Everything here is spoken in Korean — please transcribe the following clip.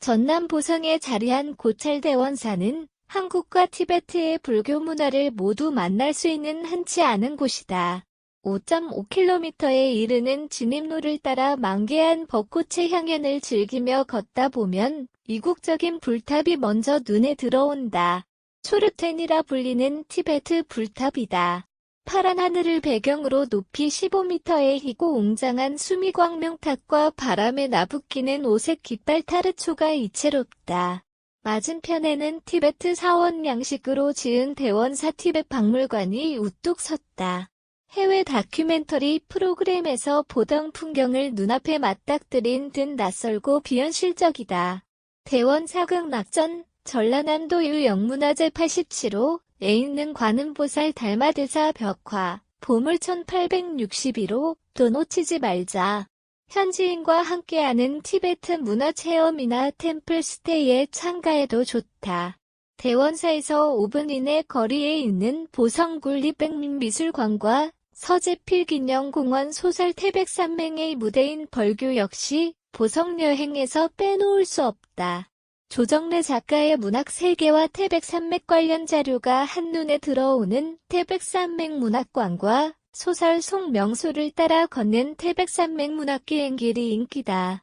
전남 보성에 자리한 고찰대원사는 한국과 티베트의 불교 문화를 모두 만날 수 있는 흔치 않은 곳이다. 5.5km에 이르는 진입로를 따라 만개한 벚꽃의 향연을 즐기며 걷다 보면 이국적인 불탑이 먼저 눈에 들어온다. 초르텐이라 불리는 티베트 불탑이다. 파란 하늘을 배경으로 높이 15m의 희고 웅장한 수미광명탑과 바람에 나부끼는 오색 깃발 타르초가 이채롭다. 맞은편에는 티베트 사원 양식으로 지은 대원사 티베트 박물관이 우뚝 섰다. 해외 다큐멘터리 프로그램에서 보던 풍경을 눈앞에 맞닥뜨린 듯 낯설고 비현실적이다. 대원 사극 낙전, 전라남도 유 영문화재 87호, 에 있는 관음보살 달마대사 벽화, 보물 1861호, 또 놓치지 말자. 현지인과 함께하는 티베트 문화 체험이나 템플 스테이에 참가해도 좋다. 대원사에서 5분 이내 거리에 있는 보성굴 리백민 미술관과 서재필 기념공원 소설 태백산맹의 무대인 벌교 역시 보성 여행에서 빼놓을 수 없다. 조정래 작가의 문학 세계와 태백산맥 관련 자료가 한눈에 들어오는 태백산맥 문학관과 소설 송명소를 따라 걷는 태백산맥 문학기행 길이 인기다.